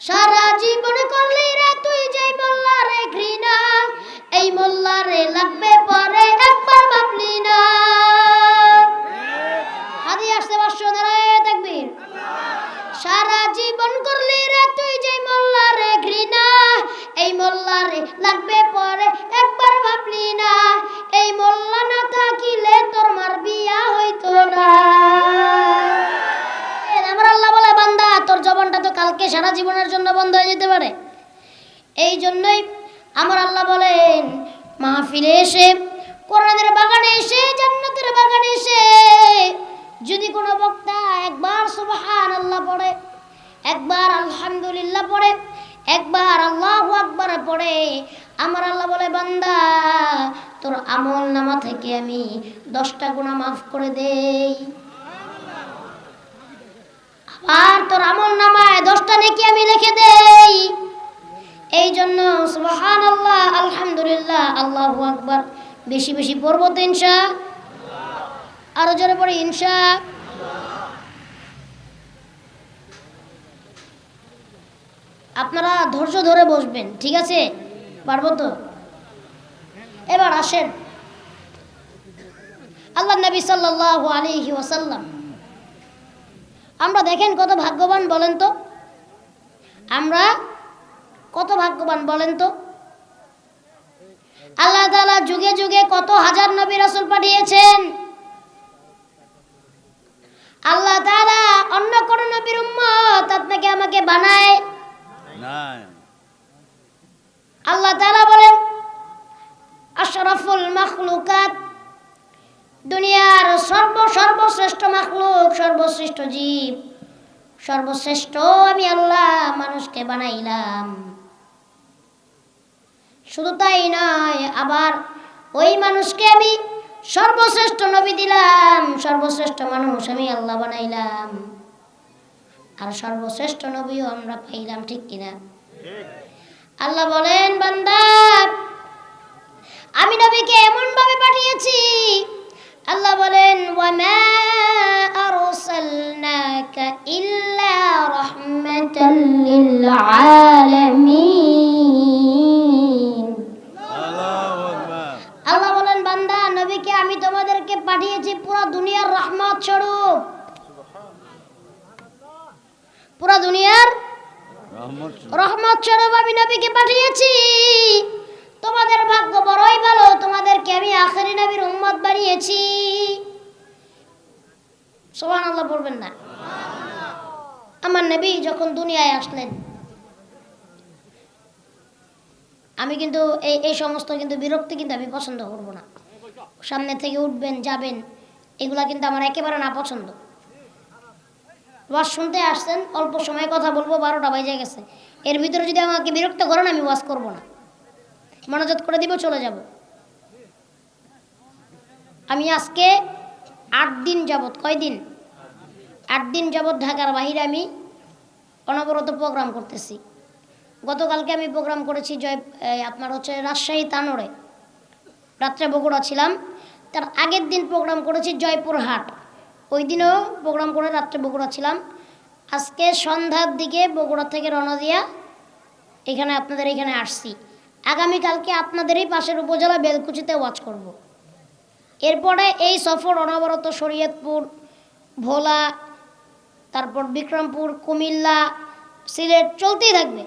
সারা জীবন করলে রে তুই যেই মোল্লারে ঘৃণা এই মোল্লারে লাগবে সারা জীবনের জন্য বন্ধ হয়ে যেতে পারে। এই জন্যই আমার আল্লাহ বলেন, মাহফিলে এসে, কোরআনের বাগানে এসে, জান্নাতের বাগানে এসে, যদি কোনো বক্তা একবার সুবহান আল্লাহ পড়ে, একবার আলহামদুলিল্লাহ পড়ে, একবার আল্লাহ আকবার পড়ে, আমার আল্লাহ বলে, বান্দা, তোর আমল নামা থেকে আমি দশটা গুণা মাফ করে দেই। আর তোর আমল নামায় দশটা নাকি আমি লিখে দেই। এই জন্য সুবহান আল্লাহ আলহামদুলিল্লাহ, আল্লাহু আকবার। বেশি বেশি পড়ব তো ইনশা। আরও জোরে পড়ে, ইনশা। আপনারা ধৈর্য ধরে বসবেন, ঠিক আছে? পারব তো? এবার আসেন। আল্লাহ নবী সাল্লাল্লাহু আলাইহি ওয়াসাল্লাম আমরা দেখেন কত ভাগ্যবান বলেন তো। আমরা কত ভাগ্যবান বলেন তো। আল্লাহ তালা যুগে যুগে কত হাজার নবী রাসূল পাঠিয়েছেন। আল্লাহ তাআলা অন্য কোন নবীর উম্মত আপনাকে আমাকে বানায়। আল্লাহ তালা বলেন আশরাফুল মাখলুকাত দুনিয়ার সর্ব সর্বশ্রেষ্ঠ মাখলুক, সর্বশ্রেষ্ঠ জীব, সর্বশ্রেষ্ঠ আমি আল্লাহ, মানুষকে বানাইলাম। শুধু তাই নয়, আবার ওই মানুষকে আমি সর্বশ্রেষ্ঠ নবী দিলাম, সর্বশ্রেষ্ঠ মানুষ আমি আল্লাহ বানাইলাম। আর সর্বশ্রেষ্ঠ নবীও আমরা পাইলাম, ঠিক কিনা? আল্লাহ বলেন, বান্দা, আমি নবীকে এমন ভাবে পাঠিয়েছি আল্লাহ বলেন ওয়ামা আরসালনাকা ইল্লা রাহমাতাল লিল আলামিন আল্লাহু বলেন বান্দা নবীকে আমি তোমাদেরকে পাঠিয়েছি পুরো দুনিয়ার রহমত স্বরূপ। পুরো দুনিয়ার রহমত রহমত স্বরূপ আমি নবীকে পাঠিয়েছি। তোমাদের ভাগ্য বড়ই ভালো, তোমাদেরকে আমি আখেরি নবীর উম্মত বানিয়েছি। সোহান আল্লাহ বলবেন না। আমার নবী যখন দুনিয়ায় আসলেন, আমি কিন্তু এই এই সমস্ত কিন্তু বিরক্তি কিন্তু আমি পছন্দ করব না। সামনে থেকে উঠবেন, যাবেন, এগুলা কিন্তু আমার একেবারে না পছন্দ ওয়াজ শুনতে আসছেন, অল্প সময় কথা বলব, বারোটা বাজে গেছে। এর ভিতরে যদি আমাকে বিরক্ত করেন, আমি ওয়াজ করব না। মনোযোগ করে দিব, চলে যাব। আমি আজকে আট দিন যাবৎ কয় দিন? আট দিন যাবৎ ঢাকার বাহিরে আমি অনবরত প্রোগ্রাম করতেছি। গতকালকে আমি প্রোগ্রাম করেছি জয় আপনার হচ্ছে রাজশাহী তানোরে। রাত্রে বগুড়া ছিলাম। তার আগের দিন প্রোগ্রাম করেছি জয়পুরহাট। ওই দিনও প্রোগ্রাম করে রাত্রে বগুড়া ছিলাম। আজকে সন্ধ্যার দিকে বগুড়া থেকে রওনা দিয়া এখানে, আপনাদের এখানে আসছি। আগামীকালকে আপনাদেরই পাশের উপজেলা বেলকুচিতে ওয়াচ করব। এরপরে এই সফর অনবরত শরীয়তপুর, ভোলা, তারপর বিক্রমপুর, কুমিল্লা, সিলেট চলতেই থাকবে।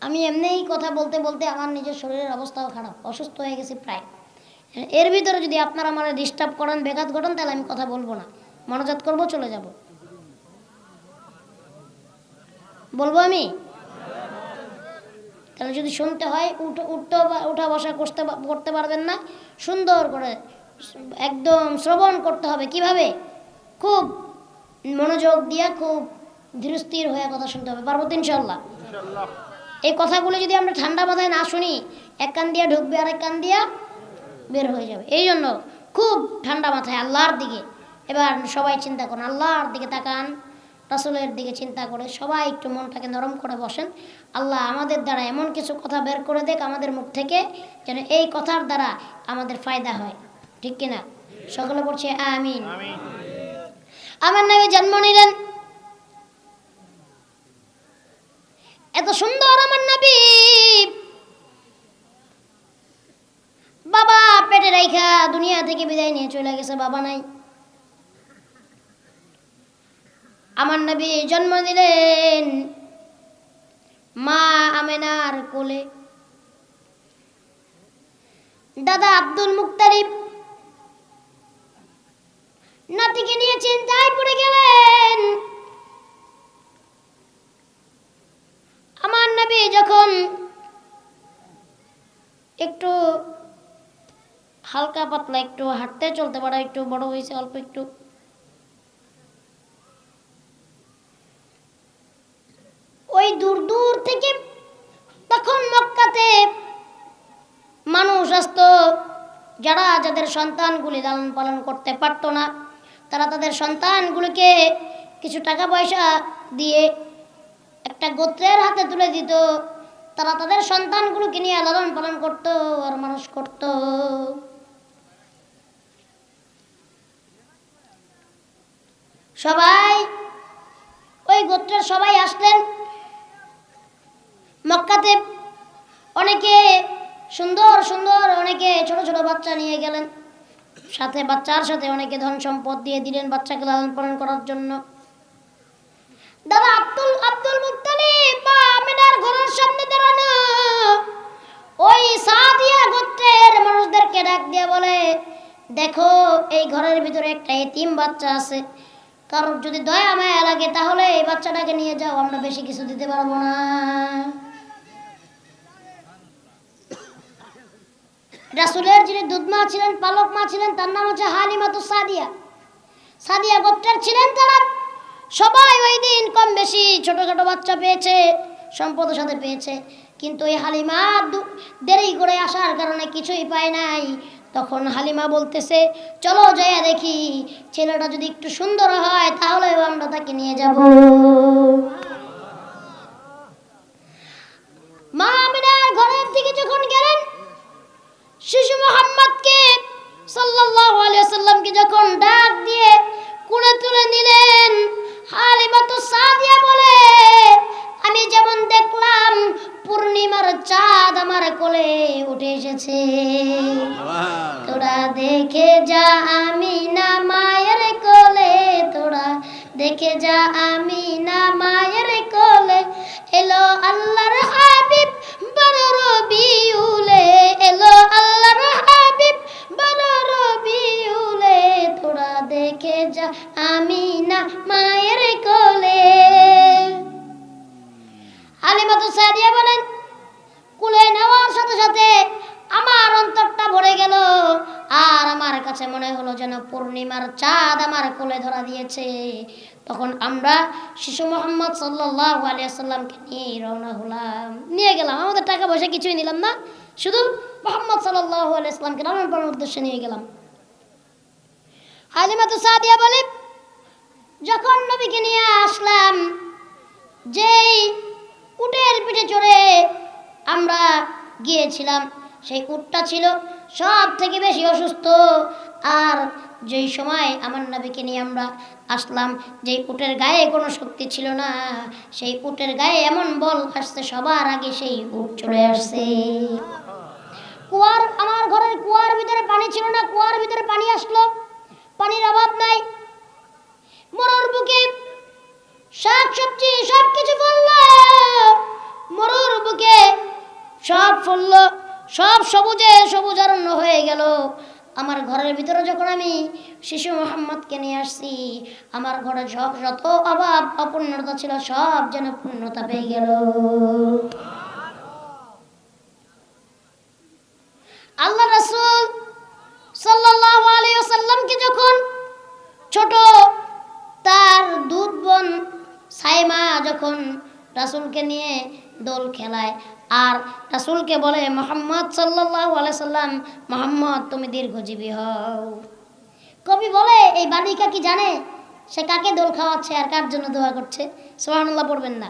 আমি এমনিই কথা বলতে বলতে আমার নিজের শরীরের অবস্থাও খারাপ, অসুস্থ হয়ে গেছি প্রায়। এর ভিতরে যদি আপনারা আমার ডিস্টার্ব করেন বেঘাত ঘটান, তাহলে আমি কথা বলব না। মনোজাত করব, চলে যাব। বলব আমি? তাহলে যদি শুনতে হয় উঠো উঠতে উঠা বসা করতে করতে পারবেন না। সুন্দর করে একদম শ্রবণ করতে হবে। কীভাবে? খুব মনোযোগ দিয়ে খুব ধীরস্থির হয়ে কথা শুনতে হবে। পারব তো ইনশাল্লাহ এই কথাগুলো যদি আমরা ঠান্ডা মাথায় না শুনি এক কান দিয়া ঢুকবে আর এক কান দিয়া বের হয়ে যাবে। এই জন্য খুব ঠান্ডা মাথায় আল্লাহর দিকে। এবার সবাই চিন্তা করুন আল্লাহর দিকে তাকান। রাসুলের দিকে চিন্তা করে সবাই একটু মনটাকে নরম করে বসেন। আল্লাহ আমাদের দ্বারা এমন কিছু কথা বের করে দেখ আমাদের মুখ থেকে যেন এই কথার দ্বারা আমাদের ফায়দা হয়। ঠিক কিনা? সকলে বলছে আমিন। আমার নামে জন্ম নিলেন। এত সুন্দর আমার নবী। বাবা পেটে রাইখা দুনিয়া থেকে বিদায় নিয়ে চলে গেছে বাবা নাই। আমার নবী জন্ম দিলেন। মা আমেনার কোলে। দাদা আব্দুল মুক্তারিব নাতিকে নিয়ে চিন্তায় পড়ে গেলেন। আমার নবী যখন একটু হালকা পাতলা একটু হাঁটতে চলতে পারে, একটু বড় হয়েছে, অল্প একটু যাদের সন্তানগুলি লালন পালন করতে পারতো না। তারা তাদের সন্তানগুলোকে কিছু টাকা পয়সা দিয়ে একটা গোত্রের হাতে তুলে দিত। তারা তাদের সন্তানগুলোকে নিয়ে লালন পালন করতো আর মানুষ করতো। সবাই, ওই গোত্রের সবাই আসলেন। মক্কাতে অনেকে সুন্দর সুন্দর, অনেকে ছোট ছোট বাচ্চা নিয়ে গেলেন। সাথে বাচ্চার সাথে অনেকে ধন সম্পদ দিয়ে দিলেন বাচ্চাকে লালন পালন করার জন্য। দাদা, আব্দুল আব্দুল মুত্তালিব বা আমিনার ঘরের সামনে দাঁড়ানো। ওই সাদিয়া গোত্রের মানুষদেরকে ডাক দিয়ে বলে, দেখো, এই ঘরের ভিতরে একটা এতিম বাচ্চা আছে। কারোর যদি দয়া, মায়া লাগে, তাহলে এই বাচ্চাটাকে নিয়ে যাও, আমরা বেশি কিছু দিতে পারব না। রাসুলের যিনি দুধ মা ছিলেন, পালক মা ছিলেন, তার নাম হচ্ছে হালিমাতু সাদিয়া। সাদিয়া গোত্রের ছিলেন তারা। সবাই ওই দিন কম বেশি ছোটখাটো বাচ্চা পেয়েছে, সম্পদের সাথে পেয়েছে। কিন্তু এই হালিমা দেরি করে আসার কারণে কিছুই পায় নাই। তখন হালিমা বলতেছে, চলো যাইয়া দেখি, ছেলেটা যদি একটু সুন্দর হয়, তাহলে আমরা তাকে নিয়ে যাব। মা আমিনার ঘরের দিকে যখন গেলেন শিশু মোহাম্মদকে সাল্লাল্লাহু আলাইহি সাল্লামকে যখন ডাক দিয়ে কুলে তুলে নিলেন হালিমাতু সাদিয়া বলে আমি যেমন দেখলাম পূর্ণিমার চাঁদ আমার কোলে উঠে এসেছে। তোরা দেখে যা আমি না মায়ের কোলে তোরা দেখে যা আমি না মায়ের কোলে এলো আল্লাহর হাবিব বড় রবিউলে তোরা দেখে যা আমি না মায়ের কোলে। হালিমাতু সাদিয়া বলেন, কুলে নেওয়ার সাথে সাথে আমার অন্তরটা ভরে গেল। আর আমার কাছে মনে হলো যেন পূর্ণিমার চাঁদ আমার কোলে ধরা দিয়েছে। তখন আমরা শিশু মোহাম্মদ সাল্লাহ আলিয়াল্লামকে নিয়ে রওনা হলাম। নিয়ে গেলাম। আমাদের টাকা পয়সা কিছুই নিলাম না। শুধু মোহাম্মদ সাল্লাহ আলিয়াল্লামকে লালন পালনের উদ্দেশ্যে নিয়ে গেলাম। হালিমাতু সাদিয়া বলে, যখন নবীকে নিয়ে আসলাম, যেই উটের পিঠে চড়ে আমরা গিয়েছিলাম, সেই উটটা ছিল সব থেকে বেশি অসুস্থ। আর যেই সময় আমার নবীকে নিয়ে আমরা আসলাম, যেই উটের গায়ে কোনো শক্তি ছিল না, সেই উটের গায়ে এমন বল আসছে, সবার আগে সেই উট চলে আসছে। কুয়ার, আমার ঘরের কুয়ার ভিতরে পানি ছিল না, কুয়ার ভিতরে পানি আসলো। পানির অভাব নাই। মরুর বুকে শাক সবজি সব কিছু ফলল। মরুর বুকে সব ফলল, সব সবুজে সবুজ অরণ্য হয়ে গেল। আমার ঘরের ভিতরে যখন আমি শিশু মোহাম্মদকে নিয়ে আসছি, আমার ঘরে যত অভাব, অপূর্ণতা ছিল, সব যেন পূর্ণতা পেয়ে গেল। রাসূলকে নিয়ে দোল খেলায়। আর রাসূলকে বলে, মোহাম্মদ আলাইহি সাল্লাম, মোহাম্মদ, তুমি দীর্ঘজীবী হও। কবি বলে, এই বালিকা কি জানে? সে কাকে দোল খাওয়াচ্ছে আর কার জন্য দোয়া করছে? সুবহানাল্লাহ, পড়বেন না।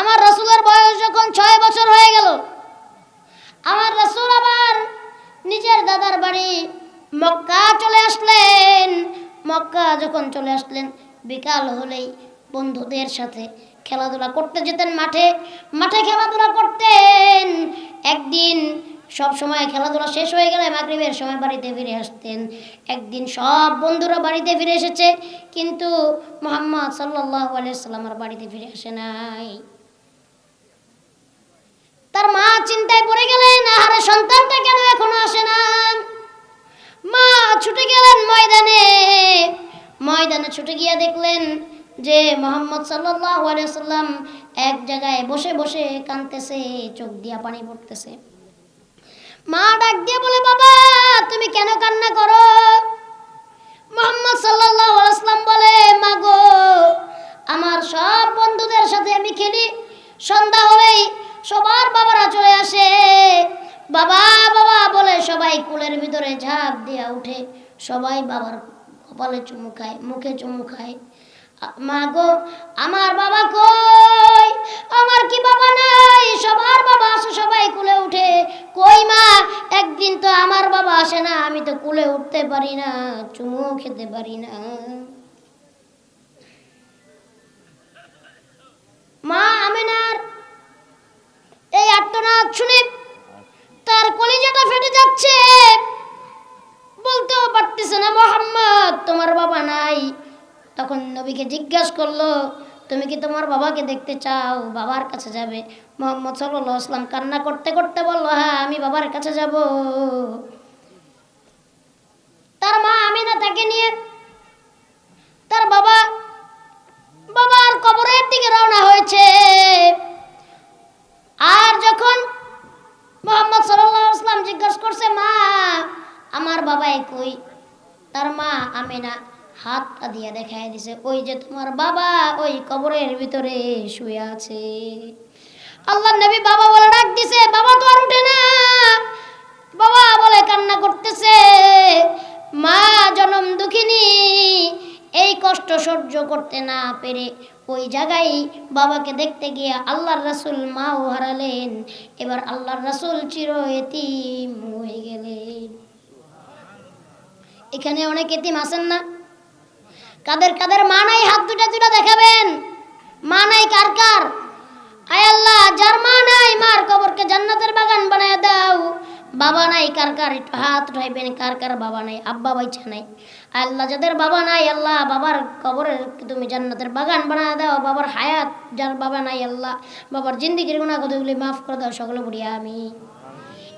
আমার রাসূলের বয়স যখন ছয় বছর হয়ে গেল, আমার রাসূল আবার নিজের দাদার বাড়ি মক্কা চলে আসলেন। মক্কা যখন চলে আসলেন, বিকাল হলেই বন্ধুদের সাথে খেলাধুলা করতে যেতেন মাঠে মাঠে খেলাধুলা করতেন। একদিন সব সময় খেলাধুলা শেষ হয়ে গেলে মাগরিবের সময় বাড়িতে ফিরে আসতেন। একদিন সব বন্ধুরা বাড়িতে ফিরে এসেছে, কিন্তু মোহাম্মদ সাল্লাহ আলিয়াল্লামার বাড়িতে ফিরে আসে নাই। তার মা চিন্তায় পড়ে গেলেন, আহারে, সন্তানটা কেন এখনও আসে না? মা ছুটে গেলেন ময়দানে। ময়দানে ছুটে গিয়ে দেখলেন যে মোহাম্মদ সাল্লাহ আলিয়াল্লাম এক জায়গায় বসে বসে কাঁদতেছে, চোখ দিয়া পানি পড়তেছে। মা ডাক দিয়ে বলে, বাবা, তুমি কেন কান্না করো? মোহাম্মদ সাল্লাহ বলে, মা গো, আমার সব বন্ধুদের সাথে আমি খেলি। সন্ধ্যা হলেই সবার বাবারা চলে আসে। বাবা বাবা বলে, সবাই কুলের ভিতরে ঝাঁপ দিয়া উঠে সবাই বাবার কপালে চুমু খায়, মুখে চুমু খায়। মা গো আমার বাবা কই? আমার কি বাবা নাই? সবার বাবা আসে, সবাই কুলে উঠে। কই মা? একদিন তো আমার বাবা আসে না, আমি তো কুলে উঠতে পারি না, চুমু খেতে পারি না। মা, আমেনার এই আত্মনাদ শুনে তার কলিজাটা ফেটে যাচ্ছে। বলতেও পারতেছে না, মোহাম্মদ, তোমার বাবা নাই। তখন নবীকে জিজ্ঞাসা করল, তুমি কি তোমার বাবাকে দেখতে চাও? বাবার কাছে যাবে। মোহাম্মদ সাল্লাহ আসলাম কান্না করতে করতে বলল হ্যাঁ আমি বাবার কাছে যাব। তার মা আমি না তাকে নিয়ে, তার বাবা, বাবার কবরের দিকে রওনা হয়েছে। আর যখন মোহাম্মদ সাল্লাহ আসলাম জিজ্ঞাসা করছে, মা, আমার বাবাই কই? তার মা আমেনা হাতটা দিয়ে দেখায় দিছে, ওই যে তোমার বাবা ওই কবরের ভিতরে শুয়ে আছে। আল্লাহ নবী বাবা বলে, ডাক দিছে, বাবা তো আর উঠে না। বাবা বলে, কান্না করতেছে। মা জনম দুঃখিনী, এই কষ্ট সহ্য করতে না পেরে ওই জায়গায় বাবাকে দেখতে গিয়ে আল্লাহর রাসূল মাও হারালেন। এবার আল্লাহর রাসূল চির এতিম হয়ে গেলেন। এখানে অনেক এতিম আছেন না? কাদের কাদের মা নাই হাত দুটা দুটা দেখাবেন? মা নাই কার কার? আয় আল্লাহ, যার মা নাই মার কবরকে জান্নাতের বাগান বানায় দাও। বাবা নাই কার কার, একটু হাত উঠাইবেন, কার কার বাবা নাই? আব্বা বাইচা নাই। আল্লাহ, যাদের বাবা নাই, আল্লাহ বাবার কবরের তুমি জান্নাতের বাগান বানায় দাও। বাবার হায়াত, যার বাবা নাই, আল্লাহ বাবার জিন্দিগির গুণা কতগুলি মাফ করে দাও, সকলে বলিয়া আমি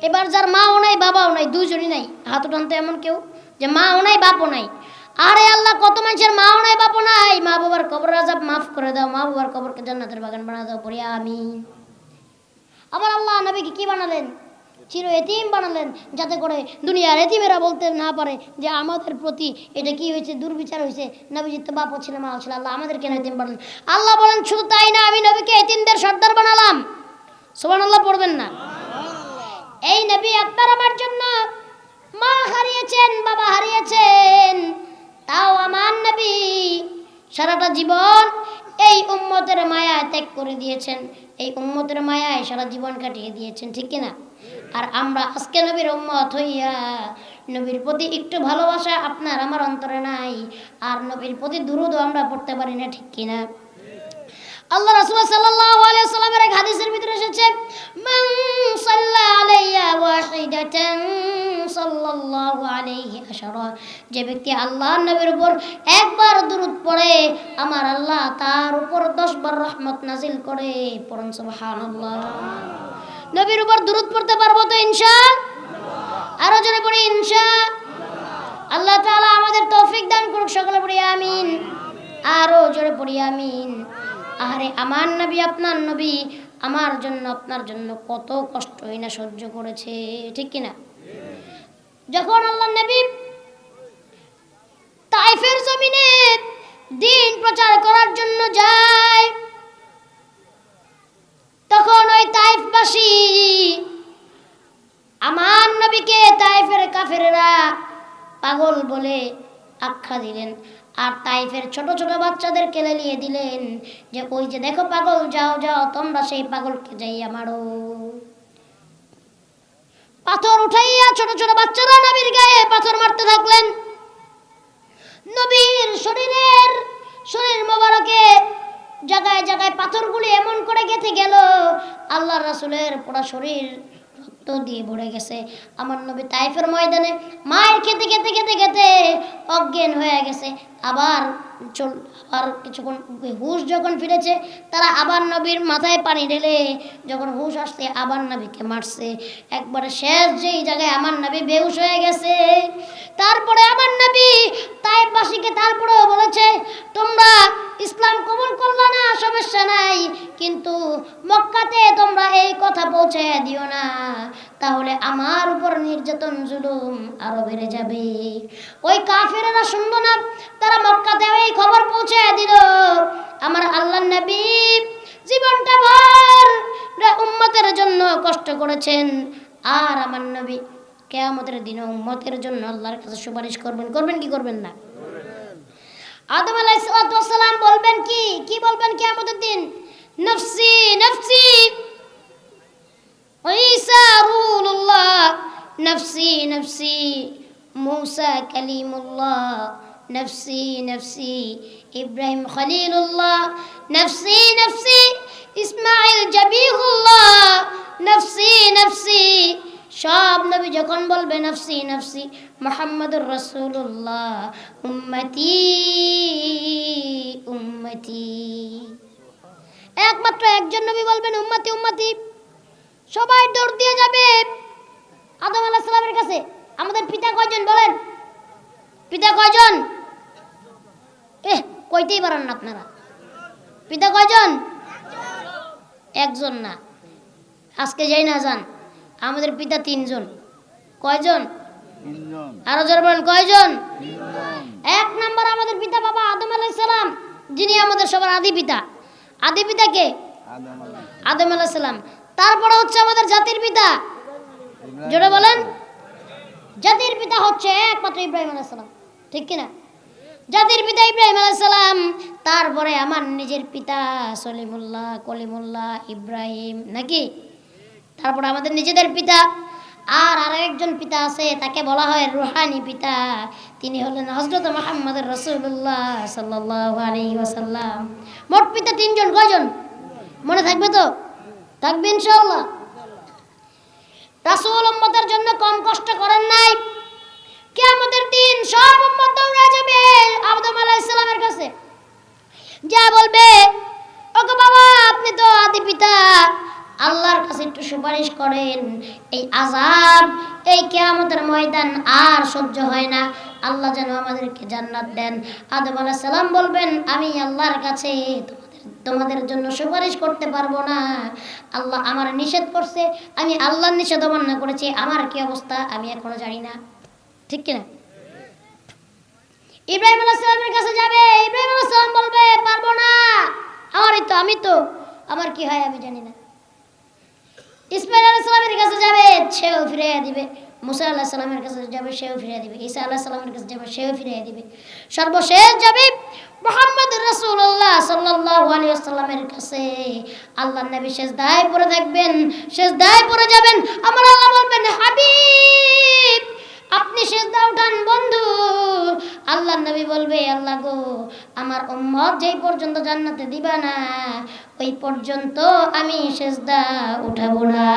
এবার যার মাও নাই, বাবাও নাই দুজনই নাই। হাত উঠানতে এমন কেউ? যে মাও নাই, বাপও নাই। আরে আল্লাহ, কত মানুষের মাও নাই, বাপও নাই। মা বাবার কবর আজাব মাফ করে দাও, মা বাবার কবরকে জান্নাতের বাগান বানা দাও পড়িয়া আমি আবার আল্লাহ নবীকে কি বানালেন? চির এতিম বানালেন, যাতে করে দুনিয়ার এতিমেরা বলতে না পারে যে আমাদের প্রতি এটা কি হয়েছে, দুর্বিচার হয়েছে। নবীজির তো বাপ ছিল মা ছিল, আল্লাহ আমাদের কেন এতিম বানালেন। আল্লাহ বলেন, শুধু তাই না, আমি নবীকে এতিমদের সর্দার বানালাম। সোমান আল্লাহ পড়বেন না। এই নবী আপনার আমার জন্য মা হারিয়েছেন, বাবা হারিয়েছেন। তাও আমার নবী সারাটা জীবন এই উম্মতের মায়া ত্যাগ করে দিয়েছেন। এই উম্মতের মায়ায় সারা জীবন কাটিয়ে দিয়েছেন, ঠিক কিনা? আর আমরা আজকে নবীর উম্মত হইয়া নবীর প্রতি একটু ভালোবাসা আপনার আমার অন্তরে নাই, আর নবীর প্রতি দুরুদও আমরা পড়তে পারি না, ঠিক কিনা? আল্লাহ রাসূল সাল্লাল্লাহু আলাইহি সাল্লামের এক হাদিসের ভিতরে এসেছে, মান সাল্লা আলাইয়া ওয়াহিদাতান সাল্লাল্লাহু আলাইহি আশারা যে ব্যক্তি আল্লাহর নবীর উপর একবার দুরূদ পড়ে, আমার আল্লাহ তার উপর 10 বার রহমত নাজিল করে, পড়ুন সুবহানাল্লাহ। নবীর উপর দুরূদ পড়তে পারব তো ইনশা আরও জোরে পড়ি ইনশা আল্লাহ তাআলা আমাদের তৌফিক দান করুক, সকলে পড়ি, আমিন। আরও জোরে পড়ি, আমিন। আরে আমার নবী, আপনার নবী, আমার জন্য, আপনার জন্য কত কষ্টই না সহ্য করেছে, ঠিক কিনা যখন আল্লাহ নবী তাইফের জমিনে দিন প্রচার করার জন্য যায়, তখন ওই তাইফবাসী আমার নবীকে তাইফের কাফেরেরা পাগল বলে আখ্যা দিলেন। আর তাইফের ছোট ছোট বাচ্চাদের কেলে নিয়ে দিলেন যে, ওই যে দেখো পাগল, যাও যাও, তোমরা সেই পাগলকে যাইয়া মারো। পাথর উঠাইয়া ছোট ছোট বাচ্চারা নবীর গায়ে পাথর মারতে থাকলেন। নবীর শরীরের, শরীর মোবারকে জায়গায় জায়গায় পাথরগুলি এমন করে গেঁথে গেল, আল্লাহ রাসুলের পুরা শরীর রক্ত দিয়ে ভরে গেছে। আমার নবী তাইফের ময়দানে মায়ের খেতে খেতে খেতে খেতে অজ্ঞান হয়ে গেছে। আবার চল আবার কিছুক্ষণ হুশ যখন ফিরেছে, তারা আবার নবীর মাথায় পানি ঢেলে যখন হুশ আসছে আবার নবীকে মারছে। একবারে শেষ যেই জায়গায় আমার নবী বেহুশ হয়ে গেছে, তারপরে আমার নবী তাইফবাসীকে তারপরেও বলেছে, তোমরা ইসলাম কবুল করলা না, সমস্যা নাই, কিন্তু মক্কাতে তোমরা এই কথা পৌঁছে দিও না, তাহলে আমার উপর নির্যাতন, জুলুম আরও বেড়ে যাবে। ওই কাফিরেরা শুনলো না তারা মক্কাতে এই খবর পৌঁছে দিল। আমার আল্লাহ নবী জীবনটা ভর উম্মতের জন্য কষ্ট করেছেন। আর আমার নবী কেয়ামতের দিনে উম্মতের জন্য আল্লাহর কাছে সুপারিশ করবেন। করবেন কি করবেন না? আদম আলাইসালাম বলবেন কি? কি বলবেন কি আমাদের দিন? নফসি নফসি। ঈসা রুহুল্লাহ, নফসি নফসি। মুসা কালিমুল্লাহ। নফসি নফসি ইব্রাহিম খলিলুল্লাহ নফসি নফসি ইসমাইল জবিহুল্লাহ নফসি নফসি সব নবী যখন বলবে নফসি নফসি মোহাম্মদুর রসুল্লাহ উম্মতি উম্মতি একমাত্র একজন নবী বলবেন, উম্মতি উম্মতি। সবাই দৌড় দিয়ে যাবে। আদম আলাহ সালামের কাছে। আমাদের পিতা কয়জন বলেন? পিতা কয়জন? এ কইতেই পারেন না আপনারা। পিতা কয়জন? একজন না। আজকে যাই না যান আমাদের পিতা তিনজন। কয়জন? আরও জোর বলেন কয়জন? এক নম্বর আমাদের পিতা বাবা আদম আলাইহিস সালাম যিনি আমাদের সবার আদি পিতা। আদি পিতা কে? আদম আলাইহিস আদম সালাম। তারপরে হচ্ছে আমাদের জাতির পিতা। জোরে বলেন। জাতির পিতা হচ্ছে একমাত্র ইব্রাহিম আলাইহিস সালাম। ঠিক কিনা? জাতির পিতা ইব্রাহিম আলাইহিস সালাম তারপরে আমার নিজের পিতা সলিমুল্লাহ, কলিমুল্লাহ ইব্রাহিম, নাকি? তারপরে আমাদের নিজেদের পিতা, আর আরও একজন পিতা আছে, তাকে বলা হয় রুহানি পিতা। তিনি হলেন হজরত মোহাম্মদ রসুল্লাহ সাল্লাহ ওসাল্লাম মোট পিতা তিনজন, কয়জন? মনে থাকবে তো? থাকবে ইনশাল্লাহ রাসূল জন্য কম কষ্ট করেন নাই। কিয়ামতের দিন সব যাবে আলাইহিস সালামের কাছে। যা বলবে, ওগো বাবা, আপনি তো আদি পিতা, আল্লাহর কাছে একটু সুপারিশ করেন। এই আযাব, এই ময়দান আর সহ্য হয় না। আল্লাহ যেন আমাদেরকে জান্নাত দেন। আদম আলাইহিস সালাম বলবেন, আমি আল্লাহর কাছে তোমাদের জন্য সুপারিশ করতে পারব না। আল্লাহ আমার নিষেধ করছে, আমি আল্লাহর নিষেধ অমান্য করেছি। আমার কি অবস্থা? আমি এখনও জানি না। ঠিক কিনা? ইব্রাহিম আলাইহিস কাছে যাবে, ইব্রাহিম আলাইহিস বলবে, পারব না। আমারই তো, আমি তো। আমার কি হয় আমি জানি না। ইসমাইল আলাইহিস সালামের কাছে যাবে, সেও ফিরিয়ে দিবে। মুসা আলাইহিস সালামের কাছে যাবে, সেও ফিরিয়ে দিবে। ঈসা আলাইহিস সালামের কাছে যাবে, সেও ফিরিয়ে দিবে। সর্বশেষ যাবে মোহাম্মদ রাসূলুল্লাহ সাল্লাল্লাহু আলাইহি কাছে। আল্লাহ নবী শেষ দায় পরে থাকবেন শেষ দায় পরে যাবেন। আমার আল্লাহ বলবেন, হাবিব! আপনি সেজদা উঠান, বন্ধু। আল্লাহ নবী বলবে, আল্লাহ গো, আমার উম্মত যেই পর্যন্ত জান্নাতে দিবা না, ওই পর্যন্ত আমি সেজদা উঠাবো না।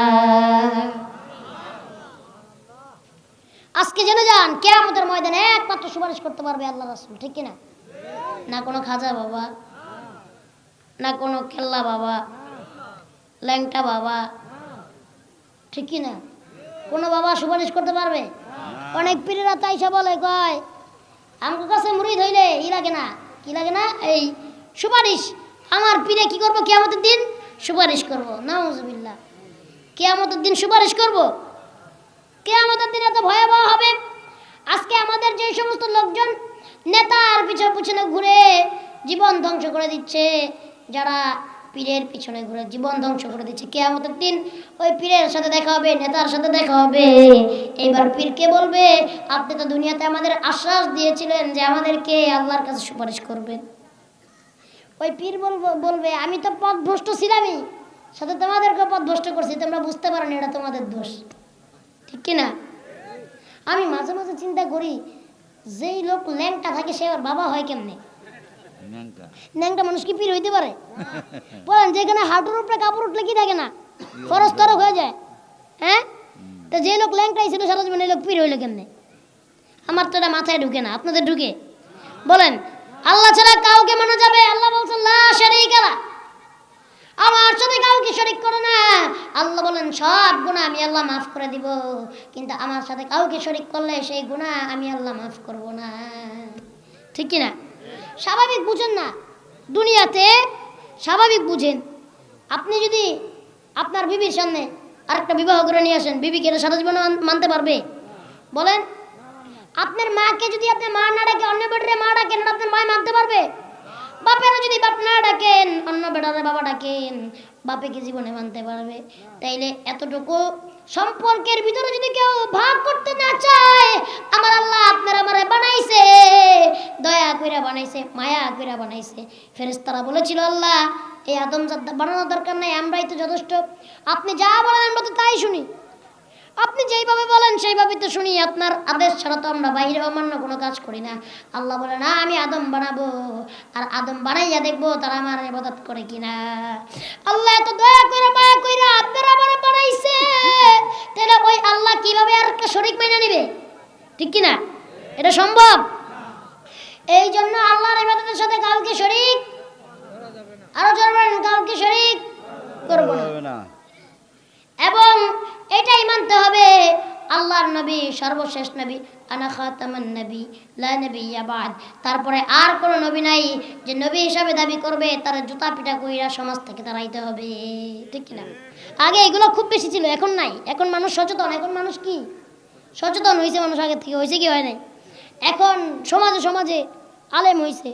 আজকে জেনে যান, কেয়ামতের ময়দানে একমাত্র সুপারিশ করতে পারবে আল্লাহ রাসূল, ঠিক কিনা? না কোনো খাজা বাবা, না কোনো কেল্লা বাবা, ল্যাংটা বাবা, ঠিক কিনা? কোনো বাবা সুপারিশ করতে পারবে? অনেক পীরেরা তাইসা বলে, কয় আমার কাছে মুড়ি ধইলে ই লাগে না, কি লাগে না? এই সুপারিশ, আমার পীরে কি করব কেয়ামতের দিন? সুপারিশ করব, নাউজুবিল্লাহ। কেয়ামতের দিন সুপারিশ করব। কেয়ামতের দিন এত ভয়াবহ হবে। আজকে আমাদের যে সমস্ত লোকজন নেতার পিছনে পিছনে ঘুরে জীবন ধ্বংস করে দিচ্ছে, যারা পীরের পিছনে ঘুরে জীবন ধ্বংস করে দিচ্ছে। কেয়ামতের দিন ওই পীরের সাথে দেখা হবে, নেতার সাথে দেখা হবে। এইবার পীরকে বলবে? আপনি তো দুনিয়াতে আমাদের আশ্বাস দিয়েছিলেন যে আমাদেরকে আল্লাহর কাছে সুপারিশ করবেন। ওই পীর বলব, বলবে, আমি তো পথভ্রষ্ট ছিলামই। সাথে তোমাদেরকে পথভ্রষ্ট করছি, তোমরা বুঝতে পারো না এটা তোমাদের দোষ। ঠিক কি না? আমি মাঝে মাঝে চিন্তা করি, যেই লোক ল্যাংটা থাকে সে আবার বাবা হয় কেমনে? ন্যাংটা। মানুষ কি পীর হইতে পারে? বলেন, যেখানে হাঁটুর উপরে কাপড় উঠলে কি থাকে না? হয়ে যায়। হ্যাঁ? যে লোক ছিল সারা জীবন, এই লোক পীর হইল কেমনে? আমার তো এটা মাথায় ঢুকে না, আপনাদের ঢুকে। বলেন, আল্লাহ ছাড়া কাউকে মানা যাবে? আল্লাহ বলছেন আমার সাথে কাউকে শরিক করো না। আল্লাহ বলেন, সব গুনাহ আমি আল্লাহ মাফ করে দিব। কিন্তু আমার সাথে কাউকে শরিক করলে সেই গুনাহ আমি আল্লাহ মাফ করব না। ঠিক কি না স্বাভাবিক বুঝেন না। দুনিয়াতে স্বাভাবিক বুঝেন। আপনি যদি আপনার বিবির সামনে আরেকটা বিবাহ করে নিয়ে আসেন বিবিকে এটা সারা জীবন মান- মানতে পারবে? বলেন, আপনার মাকে যদি আপনি মা না ডাকে, অন্য বেটারে মা ডাকেন আপনার মা মানতে পারবে? বাপেরা যদি বাপ না ডাকেন, অন্য বেটারে বাবা ডাকেন, বাপে কি জীবনে মানতে পারবে? তাইলে এতটুকু সম্পর্কের ভিতরে যদি কেউ ভাগ করতে না চায়, আমার আল্লাহ আপনার আমারে বানাইছে। দয়া কইরা বানাইছে, মায়া কইরা বানাইছে। ফেরেশতারা বলেছিল, আল্লাহ, এই আদম বানানোর দরকার নাই, আমরাই তো যথেষ্ট। আপনি যা বলেন আমরা তো তাই শুনি। আপনি যেইভাবে বলেন সেইভাবে তো শুনি। আপনার আদেশ ছাড়া তো আমরা বাইরে অমান্য কোনো কাজ করি না। আল্লাহ বলে, না, আমি আদম বানাবো। আর আদম বানাইয়া দেখব তারা আমার ইবাদত করে কিনা। আল্লাহ এত দয়া করে মায়া কইরা আপনার আমার বানাইছে তাহলে ওই আল্লাহ কীভাবে আর একটা শরিক মেনে নিবে ঠিক কিনা এটা সম্ভব এই জন্য আল্লাহর ইবাদতের সাথে কাউকে শরিক আরও জোর বলেন কাউকে শরিক করব না হবে না এবং এটাই মানতে হবে আল্লাহর নবী সর্বশেষ নবী আনা খাতামান নবী, লা নবী বাদ। তারপরে আর কোনো নবী নাই যে নবী হিসাবে দাবি করবে, তার জুতা পিটা কইরা সমাজ থেকে তাড়াইতে হবে। ঠিক কিনা? আগে এগুলো খুব বেশি ছিল, এখন নাই। এখন মানুষ সচেতন, এখন মানুষ কি? সচেতন হয়েছে মানুষ আগে থেকে হয়েছে কি হয় নাই? এখন সমাজে সমাজে আলেম হয়েছে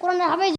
কোরআনের হাফেজ